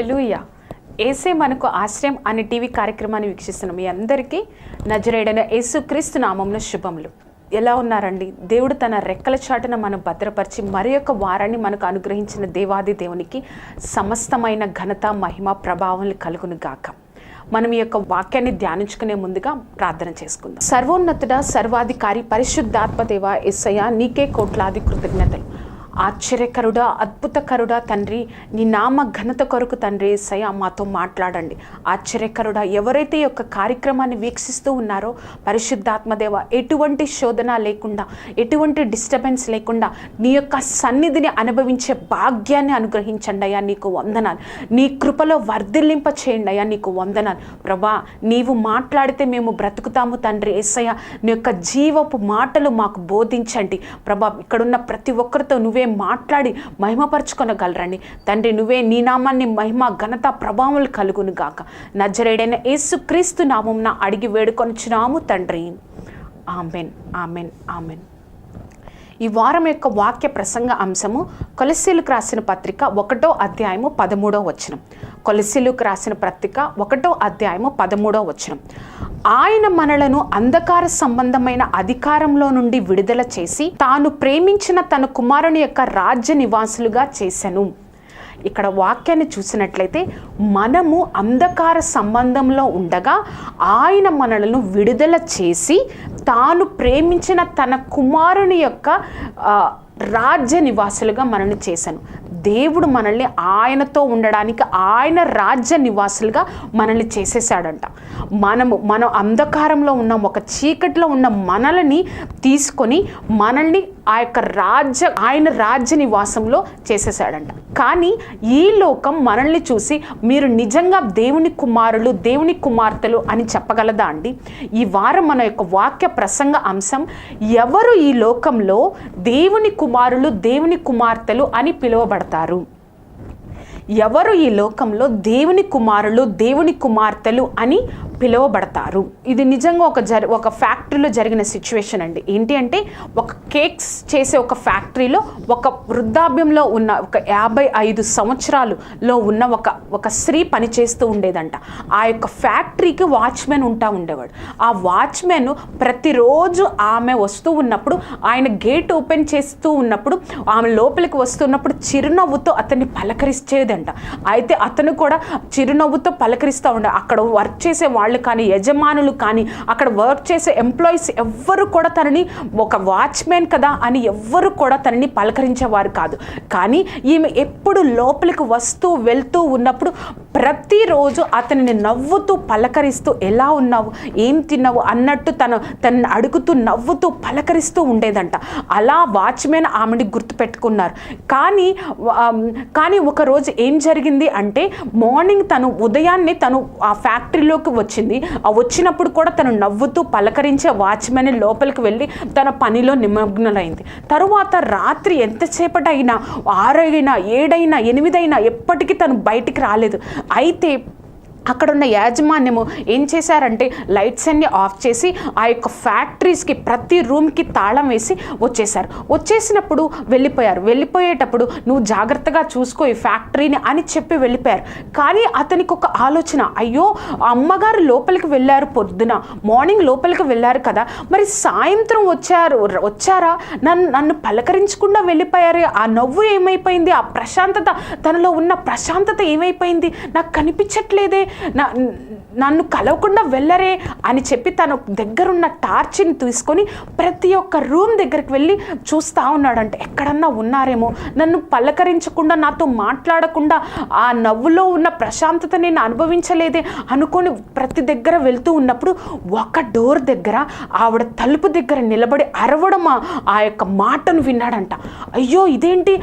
Hallelujah ఏసే మనకు ఆశ్రయం అనే టీవీ కార్యక్రమాన్ని వీక్షిస్తున్న. మీ అందరికీ నజరేడైన యేసుక్రీస్తు నామంలో శుభములు. ఎలా ఉన్నారండి? దేవుడు తన రెక్కల చాటున మనం భద్రపరిచి మరి యొక్క వారాన్ని మనకు అనుగ్రహించిన దేవాది దేవునికి సమస్తమైన ఘనత మహిమ ప్రభావం కలుగును గాక. మనం ఈ యొక్క వాక్యాన్ని ధ్యానించుకునే ముందుగా ప్రార్థన చేసుకుందాం. సర్వోన్నతుడ సర్వాధికారి పరిశుద్ధాత్మ దేవ ఎస్సయ్య నీకే కోట్లాది కృతజ్ఞతలు. ఆశ్చర్యకరుడా అద్భుతకరుడా తండ్రి నీ నామ ఘనత కొరకు తండ్రి ఏసయ్య మాతో మాట్లాడండి. ఆశ్చర్యకరుడా ఎవరైతే యొక్క కార్యక్రమాన్ని వీక్షిస్తూ ఉన్నారో పరిశుద్ధాత్మదేవ ఎటువంటి శోధన లేకుండా ఎటువంటి డిస్టర్బెన్స్ లేకుండా నీ యొక్క సన్నిధిని అనుభవించే భాగ్యాన్ని అనుగ్రహించండి అయ్యా నీకు వందనాలు. నీ కృపలో వర్ధిల్లింప చేయండి అయ్యా నీకు వందనాలు. ప్రభా నీవు మాట్లాడితే మేము బ్రతుకుతాము తండ్రి ఏసయ్య. నీ యొక్క జీవపు మాటలు మాకు బోధించండి. ప్రభా ఇక్కడున్న ప్రతి ఒక్కరితో నువ్వే మాట్లాడి మహిమపరచుకొనగలరండి తండ్రి నువ్వే నీ నామాన్ని మహిమ ఘనత ప్రభావాలు కలుగును గాక. నజరేడైన యేసుక్రీస్తు నామంన అడిగి వేడుకొనిచున్నాము తండ్రి. Amen amen amen. ఈ వారం యొక్క వాక్య ప్రసంగ అంశము కొలసీలకు రాసిన పత్రిక ఒకటో అధ్యాయము పదమూడో వచనం. కొలసీలకు రాసిన పత్రిక ఒకటో అధ్యాయము పదమూడో వచనం. ఆయన మనలను అంధకార సంబంధమైన అధికారంలో నుండి విడుదల చేసి తాను ప్రేమించిన తన కుమారుని యొక్క రాజ్య నివాసులుగా చేశాను ఇక్కడ వాక్యాన్ని చూసినట్లయితే మనము అంధకార సంబంధంలో ఉండగా ఆయన మనలను విడుదల చేసి తాను ప్రేమించిన తన కుమారుని యొక్క రాజ్య నివాసులుగా మనల్ని చేశాను. దేవుడు మనల్ని ఆయనతో ఉండడానికి ఆయన రాజ్య నివాసులుగా మనల్ని చేసేసాడంట మనము మనం అంధకారంలో ఉన్న ఒక చీకటిలో ఉన్న మనల్ని తీసుకొని మనల్ని ఆ యొక్క రాజ్య ఆయన రాజ్య నివాసంలో చేసేసాడంట కానీ ఈ లోకం మనల్ని చూసి మీరు నిజంగా దేవుని కుమారులు దేవుని కుమార్తెలు అని చెప్పగలదా అండి? ఈ వారం మన యొక్క వాక్య ప్రసంగ అంశం ఎవరు ఈ లోకంలో దేవుని కుమారులు దేవుని కుమార్తెలు అని పిలువబడతారు? ఎవరు ఈ లోకంలో దేవుని కుమారులు దేవుని కుమార్తెలు అని పిలువబడతారు. ఇది నిజంగా ఒక జరి ఒక ఫ్యాక్టరీలో జరిగిన సిచ్యువేషన్ అండి. ఏంటి అంటే ఒక కేక్స్ చేసే ఒక ఫ్యాక్టరీలో ఒక వృద్ధాప్యంలో ఉన్న ఒక యాభై ఐదు సంవత్సరాలులో ఉన్న ఒక ఒక స్త్రీ పనిచేస్తూ ఉండేదంట. ఆ యొక్క ఫ్యాక్టరీకి వాచ్మెన్ ఉంటా ఉండేవాడు. ఆ వాచ్మెన్ ప్రతిరోజు ఆమె వస్తూ ఉన్నప్పుడు ఆయన గేట్ ఓపెన్ చేస్తూ ఉన్నప్పుడు ఆమె లోపలికి వస్తున్నప్పుడు చిరునవ్వుతో అతన్ని పలకరించేదంట అయితే అతను కూడా చిరునవ్వుతో పలకరిస్తూ ఉండే అక్కడ వర్క్ చేసే వాళ్ళు కానీ యజమానులు కానీ అక్కడ వర్క్ చేసే ఎంప్లాయీస్ ఎవ్వరు కూడా తనని ఒక వాచ్మెన్ కదా అని ఎవ్వరు కూడా తనని పలకరించేవారు కాదు. కానీ ఈమె ఎప్పుడు లోపలికి వస్తూ వెళ్తూ ఉన్నప్పుడు ప్రతిరోజు అతనిని నవ్వుతూ పలకరిస్తూ ఎలా ఉన్నావు? ఏం తిన్నావు? అన్నట్టు తను తనని అడుగుతూ నవ్వుతూ పలకరిస్తూ ఉండేదంట. అలా వాచ్మెన్ ఆమెని గుర్తుపెట్టుకున్నారు. కానీ కానీ ఒక రోజు ఏం జరిగింది అంటే మార్నింగ్ తను ఉదయాన్నే తను ఆ ఫ్యాక్టరీలోకి వచ్చి వచ్చింది ఆ వచ్చినప్పుడు కూడా తను నవ్వుతూ పలకరించే వాచ్మెన్ లోపలికి వెళ్ళి తన పనిలో నిమగ్నలైంది. తరువాత రాత్రి ఎంతసేపటైనా ఆరైనా ఏడైనా ఎనిమిదైనా ఎప్పటికీ తను బయటికి రాలేదు. అయితే అక్కడ ఉన్న యాజమాన్యము ఏం చేశారంటే లైట్స్ అన్ని ఆఫ్ చేసి ఆ యొక్క ఫ్యాక్టరీస్కి ప్రతి రూమ్కి తాళం వేసి వచ్చేసారు వచ్చేసినప్పుడు వెళ్ళిపోయారు. వెళ్ళిపోయేటప్పుడు నువ్వు జాగ్రత్తగా చూసుకో ఈ ఫ్యాక్టరీని అని చెప్పి వెళ్ళిపోయారు. కానీ అతనికి ఒక ఆలోచన అయ్యో అమ్మగారు లోపలికి వెళ్ళారు పొద్దున. మార్నింగ్ లోపలికి వెళ్ళారు కదా. మరి సాయంత్రం వచ్చారు వచ్చారా? నన్ను నన్ను పలకరించకుండా వెళ్ళిపోయారు. ఆ నవ్వు ఏమైపోయింది? ఆ ప్రశాంతత తనలో ఉన్న ప్రశాంతత ఏమైపోయింది? నాకు కనిపించట్లేదే. నన్ను కలవకుండా వెళ్ళరే అని చెప్పి తను దగ్గరున్న టార్చిని తీసుకొని ప్రతి ఒక్క రూమ్ దగ్గరికి వెళ్ళి చూస్తూ ఉన్నాడంటే. ఎక్కడన్నా ఉన్నారేమో. నన్ను పలకరించకుండా నాతో మాట్లాడకుండా ఆ నవ్వులో ఉన్న ప్రశాంతత నేను అనుభవించలేదే అనుకొని ప్రతి దగ్గర వెళ్తూ ఉన్నప్పుడు ఒక డోర్ దగ్గర ఆవిడ తలుపు దగ్గర నిలబడి అరవడం ఆ- యొక్క మాటను విన్నాడంట. అయ్యో ఇదేంటి?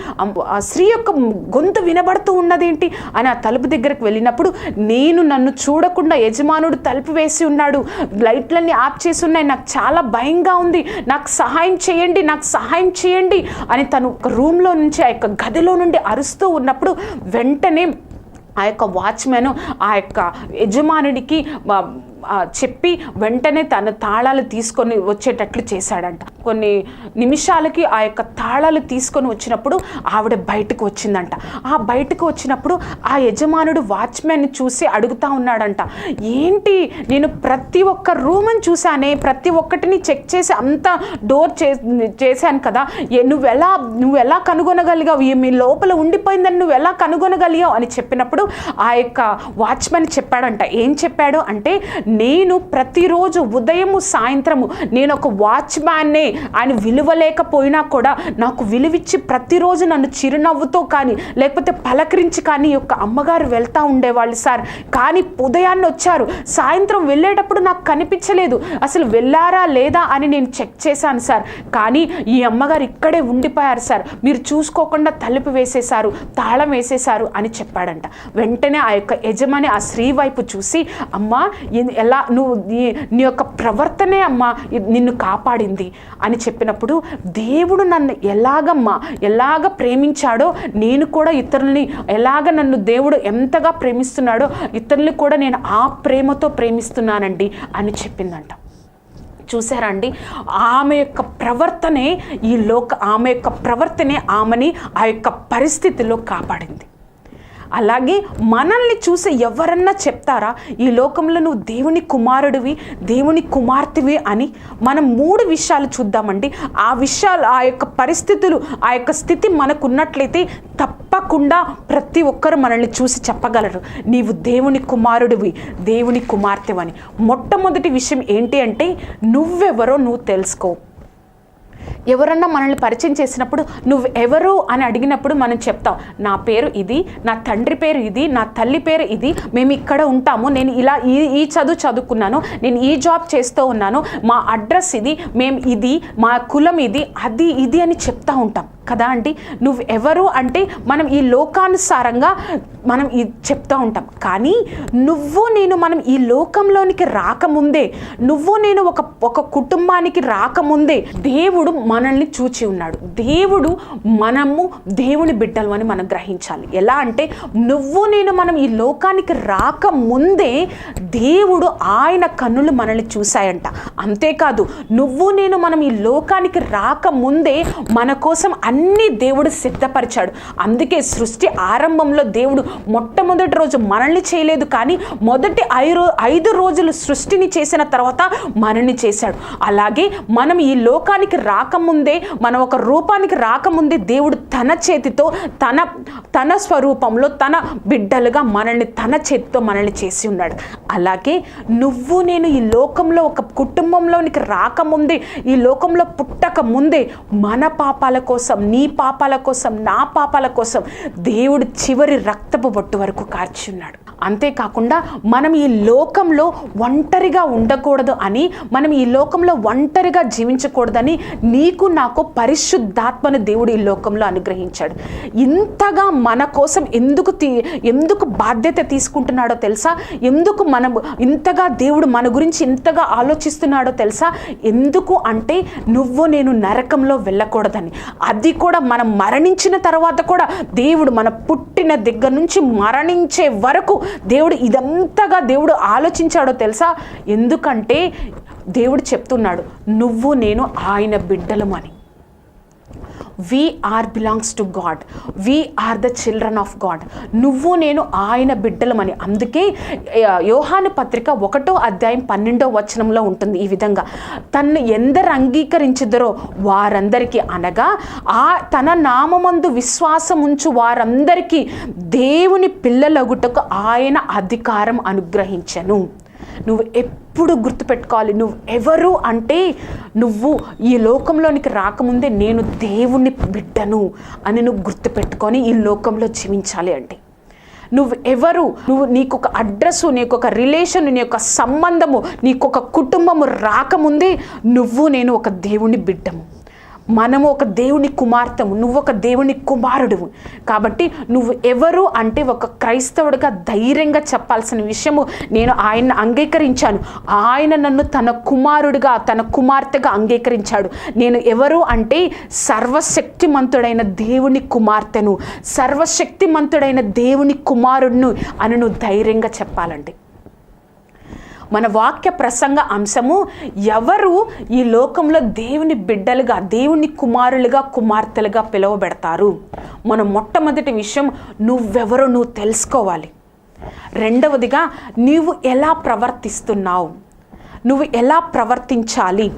స్త్రీ యొక్క గొంతు వినబడుతూ ఉన్నదేంటి? అని ఆ తలుపు దగ్గరకు వెళ్ళినప్పుడు నేను నన్ను చూడకుండా యజమానుడు తలుపు వేసి ఉన్నాడు. లైట్లన్నీ ఆఫ్ చేసి ఉన్నాయి. నాకు చాలా భయంగా ఉంది. నాకు సహాయం చేయండి. నాకు సహాయం చేయండి అని తను ఒక రూమ్లో నుంచి ఆ యొక్క గదిలో నుండి అరుస్తూ ఉన్నప్పుడు వెంటనే ఆ యొక్క వాచ్మెన్ ఆ యొక్క యజమానుడికి చెప్పి వెంటనే తన తాళాలు తీసుకొని వచ్చేటట్లు చేశాడంట. కొన్ని నిమిషాలకి ఆ యొక్క తాళాలు తీసుకొని వచ్చినప్పుడు ఆవిడ బయటకు వచ్చిందంట. ఆ బయటకు వచ్చినప్పుడు ఆ యజమానుడు వాచ్మెన్ చూసి అడుగుతా ఉన్నాడంట. ఏంటి? నేను ప్రతి ఒక్క రూమ్ని చూశానే ప్రతి ఒక్కటిని చెక్ చేసి అంతా డోర్ చే చేశాను కదా. నువ్వెలా నువ్వెలా కనుగొనగలిగావు? మీ లోపల ఉండిపోయిందని నువ్వు ఎలా కనుగొనగలిగావు? అని చెప్పినప్పుడు ఆ యొక్క వాచ్మెన్ చెప్పాడంట. ఏం చెప్పాడు? అంటే నేను ప్రతిరోజు ఉదయము సాయంత్రము నేను ఒక వాచ్మ్యాన్నే ఆయన విలువ లేకపోయినా కూడా నాకు విలువిచ్చి ప్రతిరోజు నన్ను చిరునవ్వుతో కానీ లేకపోతే పలకరించి కానీ యొక్క అమ్మగారు వెళ్తూ ఉండేవాళ్ళు సార్. కానీ ఉదయాన్నే వచ్చారు. సాయంత్రం వెళ్ళేటప్పుడు నాకు కనిపించలేదు. అసలు వెళ్ళారా లేదా అని నేను చెక్ చేశాను సార్. కానీ ఈ అమ్మగారు ఇక్కడే ఉండిపోయారు సార్. మీరు చూసుకోకుండా తలుపు వేసేశారు తాళం వేసేశారు అని చెప్పాడంట. వెంటనే ఆ యొక్క యజమాని ఆ స్త్రీ వైపు చూసి అమ్మా ఎలా నువ్వు నీ- నీ యొక్క ప్రవర్తనే అమ్మా నిన్ను కాపాడింది. అని చెప్పినప్పుడు దేవుడు నన్ను ఎలాగమ్మా ఎలాగ ప్రేమించాడో నేను కూడా ఇతరుల్ని ఎలాగ నన్ను దేవుడు ఎంతగా ప్రేమిస్తున్నాడో ఇతరుల్ని కూడా నేను ఆ ప్రేమతో ప్రేమిస్తున్నానండి అని చెప్పిందంట. చూసారా అండి? ఆమె యొక్క ప్రవర్తనే ఈ లోక ఆమె యొక్క ప్రవర్తనే ఆమెని ఆ యొక్క పరిస్థితిలో కాపాడింది. అలాగే మనల్ని చూసి ఎవరన్నా చెప్తారా ఈ లోకంలో నువ్వు దేవుని కుమారుడివి దేవుని కుమార్తెవి అని మనం మూడు విషయాలు చూద్దామండి. ఆ విషయాలు ఆ యొక్క పరిస్థితులు ఆ యొక్క స్థితి మనకున్నట్లయితే తప్పకుండా ప్రతి ఒక్కరు మనల్ని చూసి చెప్పగలరు. నీవు దేవుని కుమారుడివి దేవుని కుమార్తెవని. మొట్టమొదటి విషయం ఏంటి అంటే నువ్వెవరో నువ్వు తెలుసుకో. ఎవరన్నా మనల్ని పరిచయం చేసినప్పుడు నువ్వు ఎవరు అని అడిగినప్పుడు మనం చెప్తాం నా పేరు ఇది నా తండ్రి పేరు ఇది నా తల్లి పేరు ఇది మేము ఇక్కడ ఉంటాము నేను ఇలా ఈ ఈ చదువు చదువుకున్నాను నేను ఈ జాబ్ చేస్తూ ఉన్నాను మా అడ్రస్ ఇది మేము ఇది మా కులం ఇది అది ఇది అని చెప్తా ఉంటాం. కదా అండి? నువ్వు ఎవరు అంటే మనం ఈ లోకానుసారంగా మనం ఇది చెప్తూ ఉంటాం. కానీ నువ్వు నేను మనం ఈ లోకంలోనికి రాకముందే నువ్వు నేను ఒక ఒక కుటుంబానికి రాకముందే దేవుడు మనల్ని చూచి ఉన్నాడు. దేవుడు మనము దేవుని బిడ్డలు అని మనం గ్రహించాలి. ఎలా అంటే నువ్వు నేను మనం ఈ లోకానికి రాకముందే దేవుడు ఆయన కన్నులు మనల్ని చూశాయంట. అంతేకాదు నువ్వు నేను మనం ఈ లోకానికి రాకముందే మన కోసం అన్ని దేవుడు సిద్ధపరిచాడు. అందుకే సృష్టి ఆరంభంలో దేవుడు మొట్టమొదటి రోజు మనల్ని చేయలేదు కానీ మొదటి ఐరో ఐదు రోజులు సృష్టిని చేసిన తర్వాత మనల్ని చేశాడు. అలాగే మనం ఈ లోకానికి రాక రాకముందే మనం ఒక రూపానికి రాకముందే దేవుడు తన చేతితో తన తన స్వరూపంలో తన బిడ్డలుగా మనల్ని తన చేతితో మనల్ని చేసి ఉన్నాడు. అలాగే నువ్వు నేను ఈ లోకంలో ఒక కుటుంబంలోనికి రాకముందే ఈ లోకంలో పుట్టక ముందే మన పాపాల కోసం నీ పాపాల కోసం నా పాపాల కోసం దేవుడు చివరి రక్తపు బొట్టు వరకు కార్చి ఉన్నాడు. అంతేకాకుండా మనం ఈ లోకంలో ఒంటరిగా ఉండకూడదు అని మనం ఈ లోకంలో ఒంటరిగా జీవించకూడదని నీకు నాకు పరిశుద్ధాత్మను దేవుడు ఈ లోకంలో అనుగ్రహించాడు. ఇంతగా మన కోసం ఎందుకు తీ ఎందుకు బాధ్యత తీసుకుంటున్నాడో తెలుసా? ఎందుకు మనం ఇంతగా దేవుడు మన గురించి ఇంతగా ఆలోచిస్తున్నాడో తెలుసా? ఎందుకు అంటే నువ్వు నేను నరకంలో వెళ్ళకూడదని. అది కూడా మనం మరణించిన తర్వాత కూడా దేవుడు మన పుట్టిన దగ్గర నుంచి మరణించే వరకు దేవుడు ఇదంతగా దేవుడు ఆలోచించాడో తెలుసా? ఎందుకంటే దేవుడు చెప్తున్నాడు నువ్వు నేను ఆయన బిడ్డలమని we are belongs to God we are the children of God నువ్వు నేను ఆయన బిడ్డలమని అందుకే యోహాను పత్రిక ఒకటో అధ్యాయం పన్నెండో వచనంలో ఉంటుంది ఈ విధంగా. తన్ను ఎందరు అంగీకరించిద్దరో వారందరికీ అనగా ఆ తన నామమందు విశ్వాసం ఉంచు వారందరికీ దేవుని పిల్లలగుటకు ఆయన అధికారం అనుగ్రహించను. నువ్వు ఎప్పుడు గుర్తుపెట్టుకోవాలి. నువ్వు ఎవరు అంటే నువ్వు ఈ లోకంలోనికి రాకముందే నేను దేవుణ్ణి బిడ్డను అని నువ్వు గుర్తుపెట్టుకొని ఈ లోకంలో జీవించాలి అంటే. నువ్వు ఎవరు? నువ్వు నీకు ఒక అడ్రస్సు నీకు ఒక రిలేషన్ నీ యొక్క సంబంధము నీకు ఒక కుటుంబము రాకముందే నువ్వు నేను ఒక దేవుని బిడ్డము. మనము ఒక దేవుని కుమార్తెము నువ్వు ఒక దేవుని కుమారుడువు. కాబట్టి నువ్వు ఎవరు అంటే ఒక క్రైస్తవుడిగా ధైర్యంగా చెప్పాల్సిన విషయము నేను ఆయన్ని అంగీకరించాను. ఆయన నన్ను తన కుమారుడిగా తన కుమార్తెగా అంగీకరించాడు. నేను ఎవరు అంటే సర్వశక్తిమంతుడైన దేవుని కుమార్తెను సర్వశక్తిమంతుడైన దేవుని కుమారుడును అని నువ్వు ధైర్యంగా చెప్పాలండి మన వాక్య ప్రసంగ అంశము ఎవరు ఈ లోకంలో దేవుని బిడ్డలుగా దేవుని కుమారులుగా కుమార్తెలుగా పిలువబెడతారు? మన మొట్టమొదటి విషయం నువ్వెవరో నువ్వు తెలుసుకోవాలి. రెండవదిగా నీవు ఎలా ప్రవర్తిస్తున్నావు? నువ్వు ఎలా ప్రవర్తించాలి?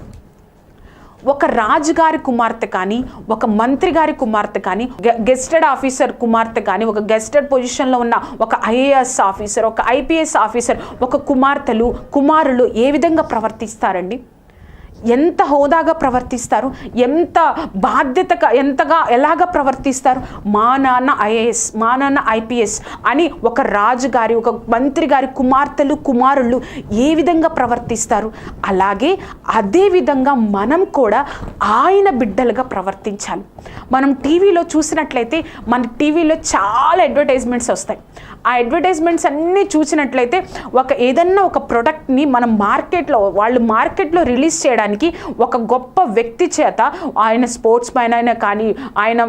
ఒక రాజుగారి కుమార్తె కానీ ఒక మంత్రి గారి కుమార్తె కానీ గె- గెస్టెడ్ ఆఫీసర్ కుమార్తె కానీ ఒక గెస్టెడ్ పొజిషన్లో ఉన్న ఒక ఐఏఎస్ ఆఫీసర్ ఒక ఐపీఎస్ ఆఫీసర్ ఒక కుమార్తెలు కుమారులు ఏ విధంగా ప్రవర్తిస్తారండి? ఎంత హోదాగా ప్రవర్తిస్తారు? ఎంత బాధ్యతగా ఎంతగా ఎలాగ ప్రవర్తిస్తారు? మా నాన్న ఐఏఎస్ మా నాన్న ఐపీఎస్ అని ఒక రాజు గారి ఒక మంత్రి గారి కుమార్తెలు కుమారులు ఏ విధంగా ప్రవర్తిస్తారు? అలాగే అదే విధంగా మనం కూడా ఆయన బిడ్డలుగా ప్రవర్తించాలి. మనం టీవీలో చూసినట్లయితే మన టీవీలో చాలా అడ్వర్టైజ్మెంట్స్ వస్తాయి. ఆ అడ్వర్టైజ్మెంట్స్ అన్నీ చూసినట్లయితే ఒక ఏదన్నా ఒక ప్రొడక్ట్ని మనం మార్కెట్లో వాళ్ళు మార్కెట్లో రిలీజ్ చేయడానికి ఒక గొప్ప వ్యక్తి చేత ఆయన స్పోర్ట్స్ మ్యాన్ అయినా కానీ ఆయన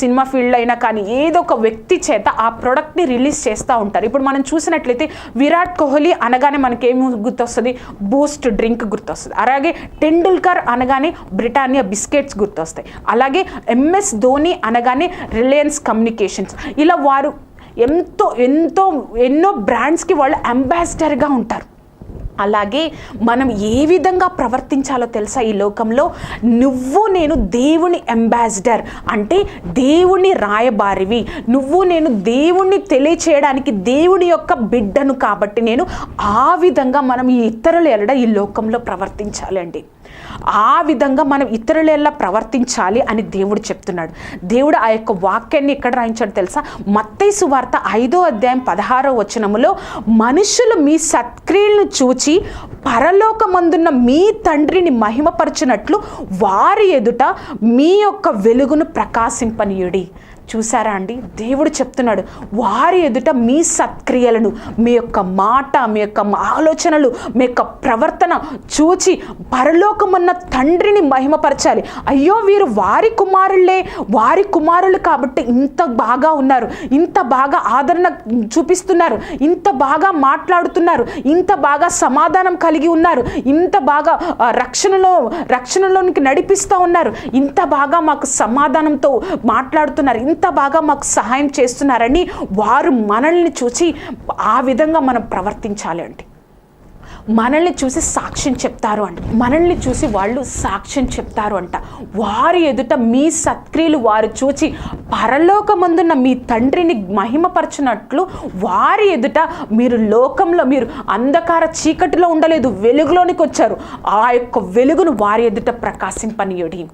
సినిమా ఫీల్డ్ అయినా కానీ ఏదో ఒక వ్యక్తి చేత ఆ ప్రొడక్ట్ని రిలీజ్ చేస్తూ ఉంటారు. ఇప్పుడు మనం చూసినట్లయితే విరాట్ కోహ్లీ అనగానే మనకేం గుర్తొస్తుంది? బూస్ట్ డ్రింక్ గుర్తొస్తుంది. అలాగే టెండూల్కర్ అనగానే బ్రిటానియా బిస్కెట్స్ గుర్తొస్తాయి. అలాగే ఎంఎస్ ధోని అనగానే రిలయన్స్ కమ్యూనికేషన్స్. ఇలా వారు ఎంతో ఎంతో ఎన్నో బ్రాండ్స్కి వాళ్ళు అంబాసిడర్గా ఉంటారు. అలాగే మనం ఏ విధంగా ప్రవర్తించాలో తెలుసా ఈ లోకంలో? నువ్వు నేను దేవుని అంబాసిడర్ అంటే దేవుని రాయబారివి. నువ్వు నేను దేవుణ్ణి తెలియచేయడానికి దేవుని యొక్క బిడ్డను కాబట్టి నేను ఆ విధంగా మనం ఈ ఇతరులు ఎల్లడ ఈ లోకంలో ప్రవర్తించాలండి. ఆ విధంగా మనం ఇతరుల ఎలా ప్రవర్తించాలి అని దేవుడు చెప్తున్నాడు. దేవుడు ఆ యొక్క వాక్యాన్ని ఎక్కడ రాయించాడు తెలుసా? మత్తైసు వార్త ఐదో అధ్యాయం పదహారో వచనములో మనుషులు మీ సత్క్రియలను చూచి పరలోకమందున్న మీ తండ్రిని మహిమపరచినట్లు వారి ఎదుట మీ యొక్క వెలుగును ప్రకాశింపనీయుడి. చూసారా అండి? దేవుడు చెప్తున్నాడు వారి ఎదుట మీ సత్క్రియలను మీ యొక్క మాట మీ యొక్క ఆలోచనలు మీ యొక్క ప్రవర్తన చూచి పరలోకమున్న తండ్రిని మహిమపరచాలి. అయ్యో వీరు వారి కుమారులే వారి కుమారులు కాబట్టి ఇంత బాగా ఉన్నారు ఇంత బాగా ఆదరణ చూపిస్తున్నారు ఇంత బాగా మాట్లాడుతున్నారు ఇంత బాగా సమాధానం కలిగి ఉన్నారు ఇంత బాగా రక్షణలో రక్షణలోనికి నడిపిస్తూ ఉన్నారు ఇంత బాగా మాకు సమాధానంతో మాట్లాడుతున్నారు ఎంత బాగా మాకు సహాయం చేస్తున్నారని వారు మనల్ని చూసి ఆ విధంగా మనం ప్రవర్తించాలి అండి. మనల్ని చూసి సాక్ష్యం చెప్తారు అంట. మనల్ని చూసి వాళ్ళు సాక్ష్యం చెప్తారు అంట. వారి ఎదుట మీ సత్క్రియలు వారు చూచి పరలోకమందున్న మీ తండ్రిని మహిమపరచినట్లు వారి ఎదుట మీరు లోకంలో మీరు అంధకార చీకటిలో ఉండలేదు వెలుగులోనికి వచ్చారు. ఆ యొక్క వెలుగును వారి ఎదుట ప్రకాశింపనీయుడి.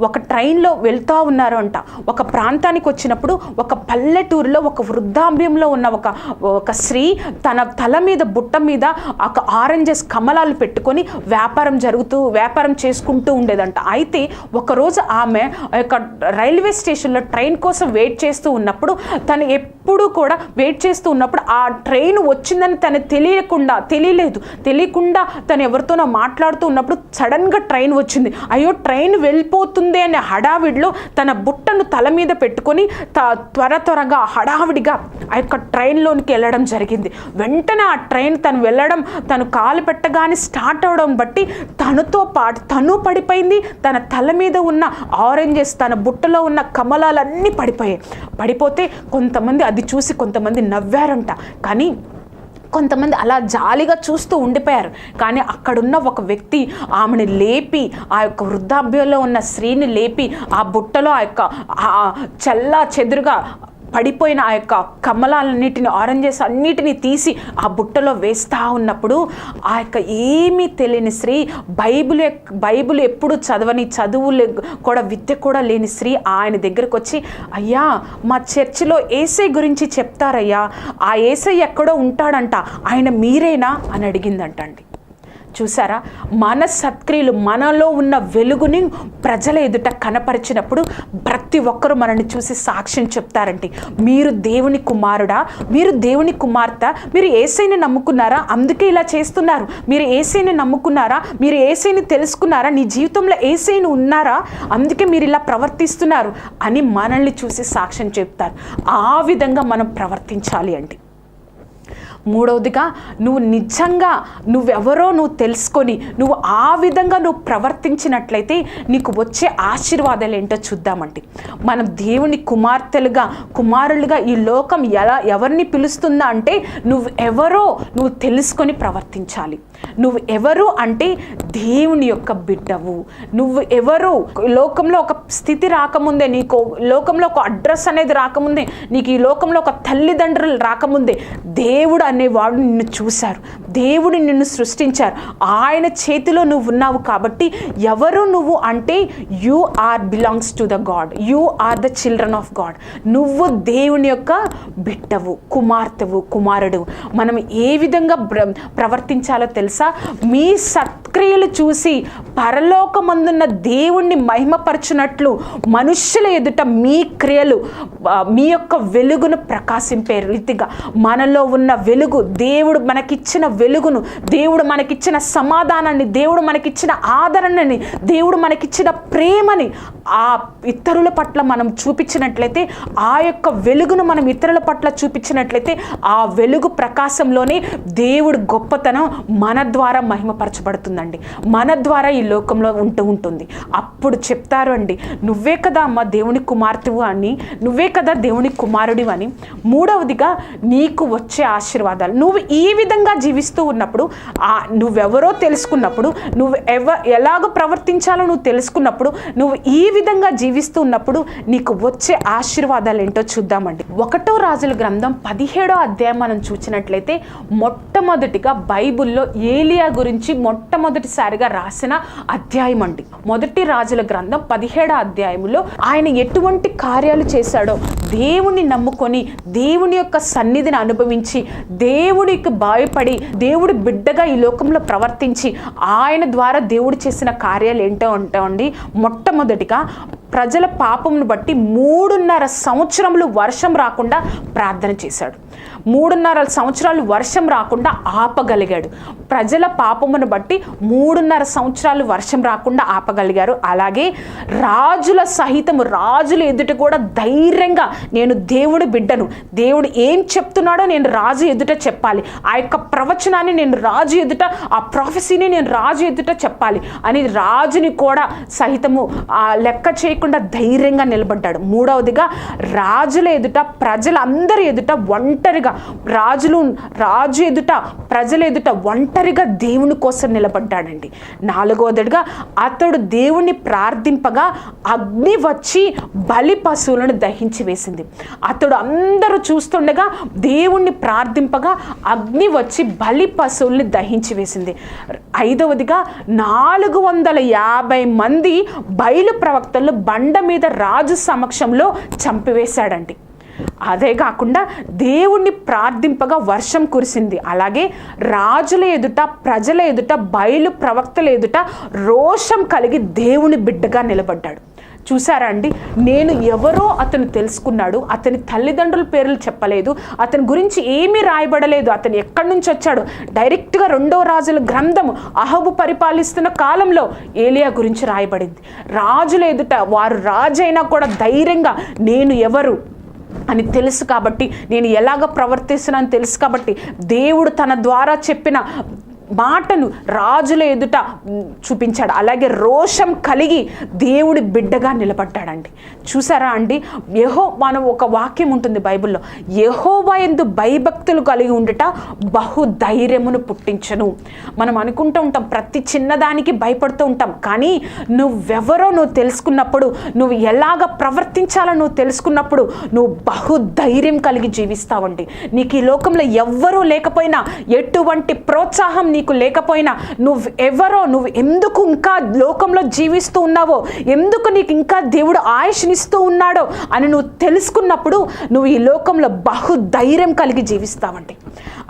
ఒక ట్రైన్లో వెళ్తూ ఉన్నారు అంట. ఒక ప్రాంతానికి వచ్చినప్పుడు ఒక పల్లెటూరులో ఒక వృద్ధాంబ్యంలో ఉన్న ఒక ఒక స్త్రీ తన తల మీద బుట్ట మీద ఒక ఆరెంజెస్ కమలాలు పెట్టుకొని వ్యాపారం జరుగుతూ వ్యాపారం చేసుకుంటూ ఉండేదంట. అయితే ఒకరోజు ఆమె యొక్క రైల్వే స్టేషన్లో ట్రైన్ కోసం వెయిట్ చేస్తూ ఉన్నప్పుడు తను ఎప్పుడూ కూడా వెయిట్ చేస్తూ ఉన్నప్పుడు ఆ ట్రైన్ వచ్చిందని తను తెలియకుండా తెలియలేదు. తెలియకుండా తను ఎవరితోనో మాట్లాడుతూ ఉన్నప్పుడు సడన్గా ట్రైన్ వచ్చింది. అయ్యో ట్రైన్ వెళ్ళిపోతుంది. అనే హడావిడిలో తన బుట్టను తల మీద పెట్టుకొని త త్వర త్వరగా హడావిడిగా ఆ యొక్క ట్రైన్లోనికి వెళ్ళడం జరిగింది. వెంటనే ఆ ట్రైన్ తను వెళ్ళడం తను కాలు పెట్టగానే స్టార్ట్ అవడం బట్టి తనతో పాటు తను పడిపోయింది. తన తల మీద ఉన్న ఆరెంజెస్ తన బుట్టలో ఉన్న కమలాలన్నీ పడిపోయాయి. పడిపోతే కొంతమంది అది చూసి కొంతమంది నవ్వారంట. కానీ కొంతమంది అలా జాలిగా చూస్తూ ఉండిపోయారు. కానీ అక్కడున్న ఒక వ్యక్తి ఆమెను లేపి ఆ యొక్క వృద్ధాప్యంలో ఉన్న స్త్రీని లేపి ఆ బుట్టలో ఆ యొక్క ఆ చల్లా చెదురుగా పడిపోయిన ఆ యొక్క కమలాలన్నిటిని ఆరెంజెస్ అన్నిటిని తీసి ఆ బుట్టలో వేస్తూ ఉన్నప్పుడు ఆ యొక్క ఏమీ తెలియని స్త్రీ బైబిల్ బైబిల్ ఎప్పుడు చదవని చదువులు కూడా విద్య కూడా లేని స్త్రీ ఆయన దగ్గరకు వచ్చి అయ్యా మా చర్చిలో ఏసై గురించి చెప్తారయ్యా. ఆ ఏసై ఎక్కడో ఉంటాడంట. ఆయన మీరేనా? అని అడిగిందంటండి. చూసారా? మన సత్క్రియలు మనలో ఉన్న వెలుగుని ప్రజల ఎదుట కనపరిచినప్పుడు ప్రతి ఒక్కరూ మనల్ని చూసి సాక్ష్యం చెప్తారండి. మీరు దేవుని కుమారుడా? మీరు దేవుని కుమార్తె? మీరు ఏసైని నమ్ముకున్నారా? అందుకే ఇలా చేస్తున్నారు. మీరు ఏసైని నమ్ముకున్నారా? మీరు ఏసైని తెలుసుకున్నారా? నీ జీవితంలో ఏసైని ఉన్నారా? అందుకే మీరు ఇలా ప్రవర్తిస్తున్నారు అని మనల్ని చూసి సాక్ష్యం చెప్తారు. ఆ విధంగా మనం ప్రవర్తించాలి అండి. మూడవదిగా నువ్వు నిజంగా నువ్వెవరో నువ్వు తెలుసుకొని నువ్వు ఆ విధంగా నువ్వు ప్రవర్తించినట్లయితే నీకు వచ్చే ఆశీర్వాదాలు ఏంటో చూద్దామండి. మనం దేవుని కుమార్తెలుగా కుమారులుగా ఈ లోకం ఎలా ఎవరిని పిలుస్తుందా అంటే నువ్వు ఎవరో నువ్వు తెలుసుకొని ప్రవర్తించాలి. నువ్వు ఎవరు అంటే దేవుని యొక్క బిడ్డవు. నువ్వు ఎవరు లోకంలో ఒక స్థితి రాకముందే నీకు లోకంలో ఒక అడ్రస్ అనేది రాకముందే నీకు ఈ లోకంలో ఒక తల్లిదండ్రులు రాకముందే దేవుడు అనేవాడు నిన్ను చూశారు. దేవుడు నిన్ను సృష్టించారు. ఆయన చేతిలో నువ్వు ఉన్నావు కాబట్టి ఎవరు నువ్వు అంటే you are belongs to the God you are the children of God నువ్వు దేవుని యొక్క బిడ్డవు కుమార్తెవు కుమారుడు మనం ఏ విధంగా ప్రవర్తించాలో తెలుసా? మీ సత్క్రియలు చూసి పరలోకమందున్న దేవుణ్ణి మహిమపరచునట్లు మనుష్యుల ఎదుట మీ క్రియలు మీ యొక్క వెలుగును ప్రకాశింపే రీతిగా మనలో ఉన్న వెలుగు దేవుడు మనకిచ్చిన వెలుగును దేవుడు మనకిచ్చిన సమాధానాన్ని దేవుడు మనకిచ్చిన ఆదరణని దేవుడు మనకిచ్చిన ప్రేమని ఆ ఇతరుల పట్ల మనం చూపించినట్లయితే ఆ యొక్క వెలుగును మనం ఇతరుల పట్ల చూపించినట్లయితే ఆ వెలుగు ప్రకాశంలోనే దేవుడు గొప్పతనం మన ద్వారా మహిమపరచబడుతుందండి. మన ద్వారా ఈ లోకంలో ఉంటూ ఉంటుంది. అప్పుడు చెప్తారు అండి నువ్వే కదా అమ్మ దేవుని కుమార్తెవు అని నువ్వే కదా దేవుని కుమారుడివి అని మూడవదిగా నీకు వచ్చే ఆశీర్వాదాలు నువ్వు ఈ విధంగా జీవిస్తూ ఉన్నప్పుడు ఆ నువ్వెవరో తెలుసుకున్నప్పుడు నువ్వు ఎవ ఎలాగ ప్రవర్తించాలో నువ్వు తెలుసుకున్నప్పుడు నువ్వు ఈ విధంగా జీవిస్తూ ఉన్నప్పుడు నీకు వచ్చే ఆశీర్వాదాలు ఏంటో చూద్దామండి. ఒకటో రాజుల గ్రంథం పదిహేడో అధ్యాయం మనం చూసినట్లయితే మొట్టమొదటిగా బైబిల్లో ఏలియా గురించి మొట్టమొదటిసారిగా రాసిన అధ్యాయం అండి. మొదటి రాజుల గ్రంథం పదిహేడో అధ్యాయంలో ఆయన ఎటువంటి కార్యాలు చేశాడో దేవుణ్ణి నమ్ముకొని దేవుని యొక్క సన్నిధిని అనుభవించి దేవుడికి భయపడి దేవుడి బిడ్డగా ఈ లోకంలో ప్రవర్తించి ఆయన ద్వారా దేవుడు చేసిన కార్యాలు ఏంటో ఉంటామండి మొట్టమొదటిగా ప్రజల పాపమును బట్టి మూడున్నర సంవత్సరములు వర్షం రాకుండా ప్రార్థన చేశాడు. మూడున్నర సంవత్సరాలు వర్షం రాకుండా ఆపగలిగాడు. ప్రజల పాపమును బట్టి మూడున్నర సంవత్సరాలు వర్షం రాకుండా ఆపగలిగారు. అలాగే రాజుల సహితము రాజుల ఎదుట కూడా ధైర్యంగా నేను దేవుడి బిడ్డను దేవుడు ఏం చెప్తున్నాడో నేను రాజు ఎదుట చెప్పాలి. ఆ యొక్క ప్రవచనాన్ని నేను రాజు ఎదుట ఆ ప్రాఫెసీని నేను రాజు ఎదుట చెప్పాలి అని రాజుని కూడా సహితము ఆ లెక్క చేయకుండా ధైర్యంగా నిలబడ్డాడు. మూడవదిగా రాజుల ఎదుట ప్రజలందరి ఎదుట ఒంటరిగా రాజులు రాజు ఎదుట ప్రజల ఎదుట ఒంటరిగా దేవుని కోసం నిలబడ్డాడండి. నాలుగోదడిగా అతడు దేవుణ్ణి ప్రార్థింపగా అగ్ని వచ్చి బలి పశువులను దహించి వేసింది. అతడు అందరూ చూస్తుండగా దేవుణ్ణి ప్రార్థింపగా అగ్ని వచ్చి బలి పశువుల్ని దహించి వేసింది. ఐదవదిగా నాలుగు వందల యాభై మంది బయలు ప్రవక్తలు బండ మీద రాజు సమక్షంలో చంపివేశాడండి. అదే కాకుండా దేవుణ్ణి ప్రార్థింపగా వర్షం కురిసింది. అలాగే రాజుల ఎదుట ప్రజల ఎదుట బయలు ప్రవక్తల ఎదుట రోషం కలిగి దేవుని బిడ్డగా నిలబడ్డాడు. చూసారా అండి? నేను ఎవరో అతను తెలుసుకున్నాడు. అతని తల్లిదండ్రుల పేర్లు చెప్పలేదు. అతని గురించి ఏమీ రాయబడలేదు. అతను ఎక్కడి నుంచి వచ్చాడు? డైరెక్ట్గా రెండో రాజుల గ్రంథము అహబు పరిపాలిస్తున్న కాలంలో ఏలియా గురించి రాయబడింది. రాజుల ఎదుట వారు రాజైనా కూడా ధైర్యంగా నేను ఎవరు? అని తెలుసు కాబట్టి నేను ఎలాగ ప్రవర్తిస్తున్నాను తెలుసు కాబట్టి దేవుడు తన ద్వారా చెప్పిన మాటను రాజుల ఎదుట చూపించాడు. అలాగే రోషం కలిగి దేవుడి బిడ్డగా నిలబడ్డాడండి. చూసారా అండి? యహో మనం ఒక వాక్యం ఉంటుంది బైబిల్లో. యహోవా ఎందు భయభక్తులు కలిగి ఉండుట బహు ధైర్యమును పుట్టించను. మనం అనుకుంటూ ఉంటాం ప్రతి చిన్నదానికి భయపడుతూ ఉంటాం. కానీ నువ్వెవరో నువ్వు తెలుసుకున్నప్పుడు నువ్వు ఎలాగ ప్రవర్తించాలో నువ్వు తెలుసుకున్నప్పుడు నువ్వు బహు ధైర్యం కలిగి జీవిస్తావండి. నీకు ఈ లోకంలో ఎవ్వరూ లేకపోయినా ఎటువంటి ప్రోత్సాహం నీకు లేకపోయినా నువ్వు ఎవరో నువ్వు ఎందుకు ఇంకా లోకంలో జీవిస్తూ ఉన్నావో ఎందుకు నీకు ఇంకా దేవుడు ఆయుష్నిస్తూ ఉన్నాడో అని నువ్వు తెలుసుకున్నప్పుడు నువ్వు ఈ లోకంలో బహు ధైర్యం కలిగి జీవిస్తావండి.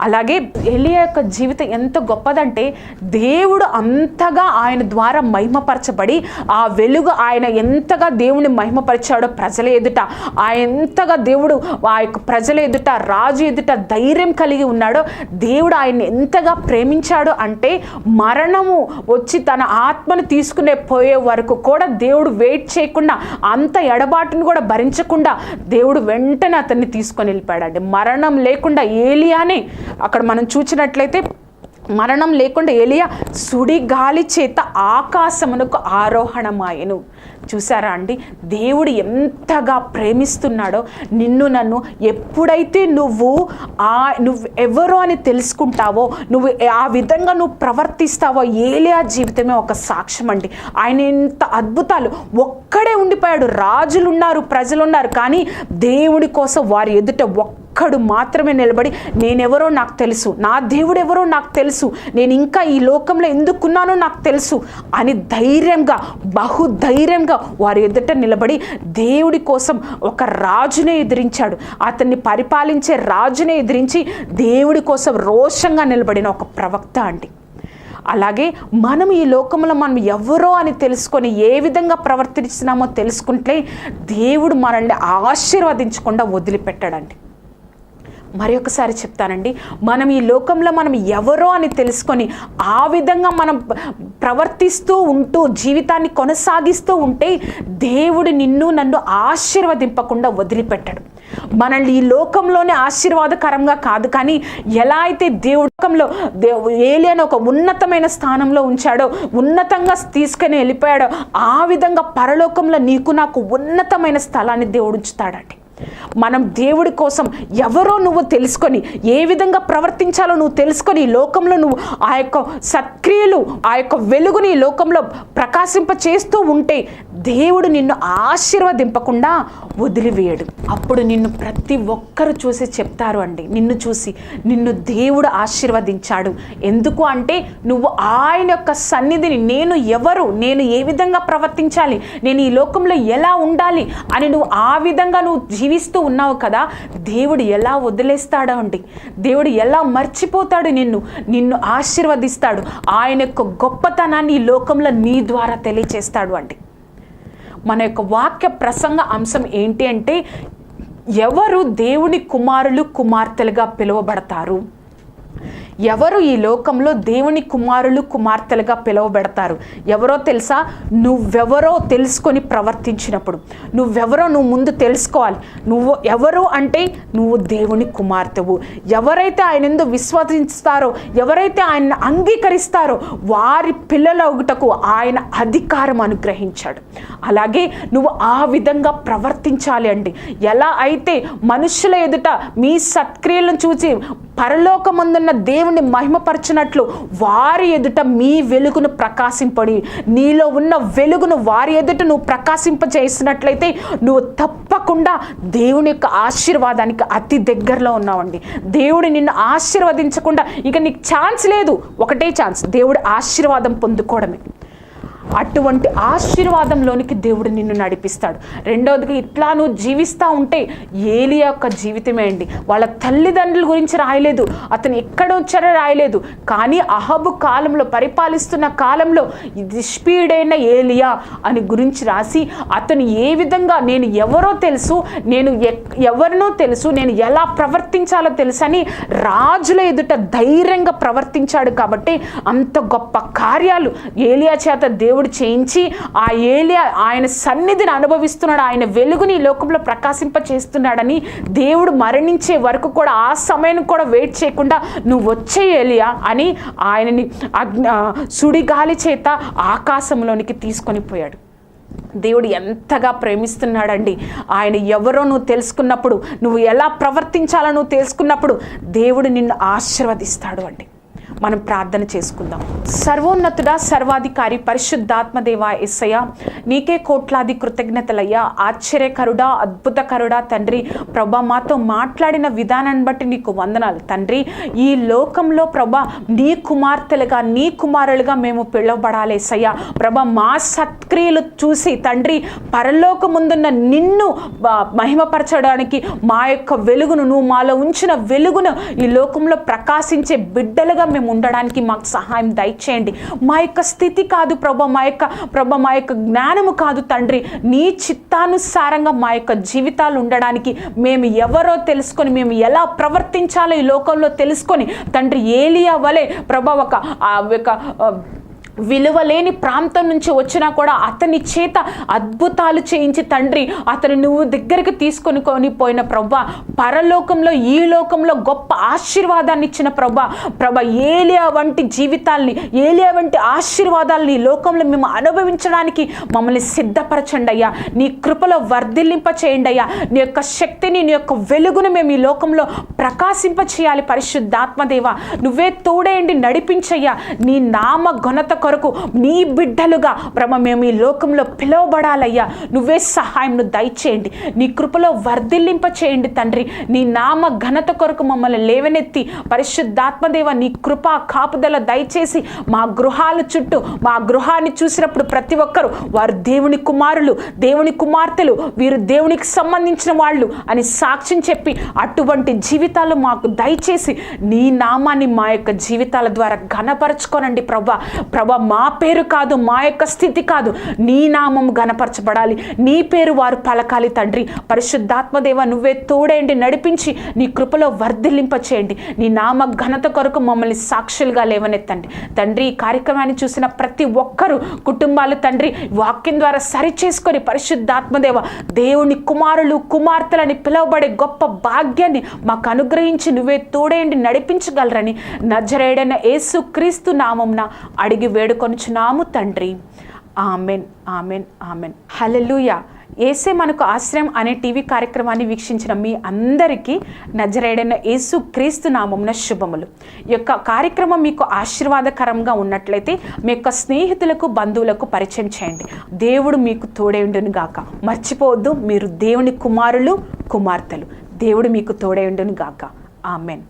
అలాగే ఎలియా యొక్క జీవితం ఎంత గొప్పదంటే దేవుడు అంతగా ఆయన ద్వారా మహిమపరచబడి ఆ వెలుగు ఆయన ఎంతగా దేవుని మహిమపరిచాడో ప్రజల ఎదుట ఆయన ఎంతగా దేవుడు ఆ యొక్క ప్రజల ఎదుట రాజు ఎదుట ధైర్యం కలిగి ఉన్నాడో దేవుడు ఆయన్ని ఎంతగా ప్రేమించాడు అంటే మరణము వచ్చి తన ఆత్మను తీసుకునే పోయే వరకు కూడా దేవుడు వెయిట్ చేయకుండా అంత ఎడబాటును కూడా భరించకుండా దేవుడు వెంటనే అతన్ని తీసుకొని వెళ్ళిపోయాడండి. మరణం లేకుండా ఏలియానే అక్కడ మనం చూసినట్లయితే మరణం లేకుండా ఏలియా సుడి గాలి చేత ఆకాశమునకు ఆరోహణమాయను. చూసారా అండి? దేవుడు ఎంతగా ప్రేమిస్తున్నాడో నిన్ను నన్ను ఎప్పుడైతే నువ్వు ఆ నువ్వు ఎవరో అని తెలుసుకుంటావో నువ్వు ఆ విధంగా నువ్వు ప్రవర్తిస్తావో ఏలియా జీవితమే ఒక సాక్ష్యం అండి ఆయన ఎంత అద్భుతాలు. ఒక్కడే ఉండిపోయాడు. రాజులు ఉన్నారు ప్రజలు ఉన్నారు కానీ దేవుడి కోసం వారి ఎదుట ఒక్క ఒక్కడు మాత్రమే నిలబడి నేనెవరో నాకు తెలుసు నా దేవుడు ఎవరో నాకు తెలుసు నేను ఇంకా ఈ లోకంలో ఎందుకున్నానో నాకు తెలుసు అని ధైర్యంగా బహుధైర్యంగా వారి ఎదుట నిలబడి దేవుడి కోసం ఒక రాజునే ఎదిరించాడు. అతన్ని పరిపాలించే రాజునే ఎదిరించి దేవుడి కోసం రోషంగా నిలబడిన ఒక ప్రవక్త అండి. అలాగే మనం ఈ లోకంలో మనం ఎవరో అని తెలుసుకొని ఏ విధంగా ప్రవర్తిస్తున్నామో తెలుసుకుంటే దేవుడు మనల్ని ఆశీర్వదించకుండా వదిలిపెట్టాడండి. మరి ఒకసారి చెప్తానండి. మనం ఈ లోకంలో మనం ఎవరో అని తెలుసుకొని ఆ విధంగా మనం ప్రవర్తిస్తూ ఉంటూ జీవితాన్ని కొనసాగిస్తూ ఉంటే దేవుడు నిన్ను నన్ను ఆశీర్వదింపకుండా వదిలిపెట్టాడు. మనల్ని ఈ లోకంలోనే ఆశీర్వాదకరంగా కాదు కానీ ఎలా అయితే దేవుడంలో దేవు ఏలి అని ఒక ఉన్నతమైన స్థానంలో ఉంచాడో ఉన్నతంగా తీసుకుని వెళ్ళిపోయాడో ఆ విధంగా పరలోకంలో నీకు నాకు ఉన్నతమైన స్థలాన్ని దేవుడు ఉంచుతాడండి. మనం దేవుడి కోసం ఎవరో నువ్వు తెలుసుకొని ఏ విధంగా ప్రవర్తించాలో నువ్వు తెలుసుకొని ఈ లోకంలో నువ్వు ఆ యొక్క సత్క్రియలు ఆ యొక్క వెలుగుని ఈ లోకంలో ప్రకాశింప చేస్తూ ఉంటే దేవుడు నిన్ను ఆశీర్వదింపకుండా వదిలివేయడు. అప్పుడు నిన్ను ప్రతి ఒక్కరు చూసి చెప్తారు అండి నిన్ను చూసి నిన్ను దేవుడు ఆశీర్వదించాడు. ఎందుకు అంటే నువ్వు ఆయన యొక్క సన్నిధిని నేను ఎవరు నేను ఏ విధంగా ప్రవర్తించాలి నేను ఈ లోకంలో ఎలా ఉండాలి అని నువ్వు ఆ విధంగా నువ్వు జీవిస్తూ ఉన్నావు కదా దేవుడు ఎలా వదిలేస్తాడు అండి దేవుడు ఎలా మర్చిపోతాడు నిన్ను? నిన్ను ఆశీర్వదిస్తాడు. ఆయన యొక్క గొప్పతనాన్ని ఈ లోకంలో నీ ద్వారా తెలియచేస్తాడు అండి మన యొక్క వాక్య ప్రసంగ అంశం ఏంటి అంటే ఎవరు దేవుని కుమారులు కుమార్తెలుగా పిలువబడతారు? ఎవరు ఈ లోకంలో దేవుని కుమారులు కుమార్తెలుగా పిలువబెడతారు? ఎవరో తెలుసా? నువ్వెవరో తెలుసుకొని ప్రవర్తించినప్పుడు. నువ్వెవరో నువ్వు ముందు తెలుసుకోవాలి. నువ్వు ఎవరు అంటే నువ్వు దేవుని కుమార్తెవు. ఎవరైతే ఆయన ఎందు విశ్వసిస్తారో ఎవరైతే ఆయన అంగీకరిస్తారో వారి పిల్లల ఒకటకు ఆయన అధికారం అనుగ్రహించాడు. అలాగే నువ్వు ఆ విధంగా ప్రవర్తించాలి అండి. ఎలా అయితే మనుషుల ఎదుట మీ సత్క్రియలను చూసి పరలోకమందున్న దేవుణ్ణి మహిమపరచినట్లు వారి ఎదుట మీ వెలుగును ప్రకాశింపడి నీలో ఉన్న వెలుగును వారి ఎదుట నువ్వు ప్రకాశింపజేసినట్లయితే నువ్వు తప్పకుండా దేవుని యొక్క ఆశీర్వాదానికి అతి దగ్గరలో ఉన్నావండి. దేవుడు నిన్ను ఆశీర్వదించకుండా ఇక నీకు ఛాన్స్ లేదు. ఒకటే ఛాన్స్ దేవుడు ఆశీర్వాదం పొందుకోవడమే. అటువంటి ఆశీర్వాదంలోనికి దేవుడు నిన్ను నడిపిస్తాడు. రెండవదిగా ఇట్లా నువ్వు జీవిస్తూ ఉంటే ఏలి యొక్క జీవితమే అండి. వాళ్ళ తల్లిదండ్రుల గురించి రాయలేదు. అతను ఎక్కడ వచ్చారో రాయలేదు. కానీ అహబు కాలంలో పరిపాలిస్తున్న కాలంలో నిష్పీడైన ఏలియా అని గురించి రాసి అతను ఏ విధంగా నేను ఎవరో తెలుసు నేను ఎవరినో తెలుసు నేను ఎలా ప్రవర్తించాలో తెలుసు అని రాజుల ఎదుట ధైర్యంగా ప్రవర్తించాడు కాబట్టి అంత గొప్ప కార్యాలు ఏలియా చేత దేవుడు చేయించి ఆ ఏలియా ఆయన సన్నిధిని అనుభవిస్తున్నాడు. ఆయన వెలుగుని లోకంలో ప్రకాశింప చేస్తున్నాడని దేవుడు మరణించే వరకు కూడా ఆ సమయం కూడా వెయిట్ చేయకుండా నువ్వు వచ్చే ఏలియా అని ఆయనని అగ్ని సుడిగాలి చేత ఆకాశంలోనికి తీసుకొని పోయాడు. దేవుడు ఎంతగా ప్రేమిస్తున్నాడండి. ఆయన ఎవరో నువ్వు తెలుసుకున్నప్పుడు నువ్వు ఎలా ప్రవర్తించాలో నువ్వు తెలుసుకున్నప్పుడు దేవుడు నిన్ను ఆశీర్వదిస్తాడు అండి. మనం ప్రార్థన చేసుకుందాం. సర్వోన్నతుడా సర్వాధికారి పరిశుద్ధాత్మదేవ ఎస్సయ్య నీకే కోట్లాది కృతజ్ఞతలయ్యా. ఆశ్చర్యకరుడా అద్భుతకరుడా తండ్రి. ప్రభా మాతో మాట్లాడిన విధానాన్ని బట్టి నీకు వందనాలు తండ్రి. ఈ లోకంలో ప్రభా నీ కుమార్తెలుగా నీ కుమారులుగా మేము పిలువబడాలి ఎస్సయ్య ప్రభ మా సత్క్రియలు చూసి తండ్రి పరలోక ముందున్న నిన్ను మహిమపరచడానికి మా యొక్క వెలుగును నువ్వు మాలో ఉంచిన వెలుగును ఈ లోకంలో ప్రకాశించే బిడ్డలుగా మేము ఉండడానికి మాకు సహాయం దయచేయండి. మా యొక్క స్థితి కాదు ప్రభ మా యొక్క ప్రభ మా యొక్క జ్ఞానము కాదు తండ్రి. నీ చిత్తానుసారంగా మా యొక్క జీవితాలు ఉండడానికి మేము ఎవరో తెలుసుకొని మేము ఎలా ప్రవర్తించాలో ఈ లోకంలో తెలుసుకొని తండ్రి ఏలియా వలె ప్రభ ఒక ఆ యొక్క విలువలేని ప్రాంతం నుంచి వచ్చినా కూడా అతని చేత అద్భుతాలు చేయించి తండ్రి అతను నువ్వు దగ్గరికి తీసుకొని కొని పోయిన ప్రభా పరలోకంలో ఈ లోకంలో గొప్ప ఆశీర్వాదాన్ని ఇచ్చిన ప్రభ ప్రభ ఏలియా వంటి జీవితాల్ని ఏలియా వంటి ఆశీర్వాదాలని లోకంలో మేము అనుభవించడానికి మమ్మల్ని సిద్ధపరచండి అయ్యా. నీ కృపలో వర్ధిల్లింప చేయండి అయ్యా. నీ యొక్క శక్తిని నీ యొక్క వెలుగును మేము ఈ లోకంలో ప్రకాశింప చేయాలి పరిశుద్ధాత్మదేవ. నువ్వే తోడేయండి నడిపించయ్యా. నీ నామ ఘనత కొరకు నీ బిడ్డలుగా ప్రభ మేము ఈ లోకంలో పిలువబడాలయ్యా. నువ్వే సహాయంను దయచేయండి. నీ కృపలో వర్ధిల్లింప చేయండి తండ్రి. నీ నామ ఘనత కొరకు మమ్మల్ని లేవనెత్తి పరిశుద్ధాత్మదేవ నీ కృప కాపుదల దయచేసి మా గృహాల చుట్టూ మా గృహాన్ని చూసినప్పుడు ప్రతి ఒక్కరు వారు దేవుని కుమారులు దేవుని కుమార్తెలు వీరు దేవునికి సంబంధించిన వాళ్ళు అని సాక్ష్యం చెప్పి అటువంటి జీవితాలు మాకు దయచేసి నీ నామాన్ని మా యొక్క జీవితాల ద్వారా ఘనపరచుకోనండి ప్రభా. ప్రభ మా పేరు కాదు మా యొక్క స్థితి కాదు. నీ నామం ఘనపరచబడాలి. నీ పేరు వారు పలకాలి తండ్రి. పరిశుద్ధాత్మదేవ నువ్వే తోడేండి నడిపించి నీ కృపలో వర్ధిల్లింప చేయండి నీ నామ ఘనత కొరకు మమ్మల్ని సాక్షులుగా లేవనెత్తండి. తండ్రి ఈ కార్యక్రమాన్ని చూసిన ప్రతి ఒక్కరూ కుటుంబాలు తండ్రి వాక్యం ద్వారా సరి చేసుకొని పరిశుద్ధాత్మదేవ దేవుని కుమారులు కుమార్తెలని పిలువబడే గొప్ప భాగ్యాన్ని మాకు అనుగ్రహించి నువ్వే తోడేండి నడిపించగలరని నజరేడైన యేసు క్రీస్తు నామంన అడిగి వేడుకొనుచున్నాము తండ్రి. Amen amen amen. హల్లెలూయా. ఏసే మనకు ఆశ్రయం అనే టీవీ కార్యక్రమాన్ని వీక్షించిన మీ అందరికీ నజరేడైన యేసు క్రీస్తు నామమున శుభములు. ఈ యొక్క కార్యక్రమం మీకు ఆశీర్వాదకరంగా ఉన్నట్లయితే మీ యొక్క స్నేహితులకు బంధువులకు పరిచయం చేయండి. దేవుడు మీకు తోడేయుండును గాక మర్చిపోవద్దు మీరు దేవుని కుమారులు కుమార్తెలు. దేవుడు మీకు తోడేయుండును గాక ఆమెన్.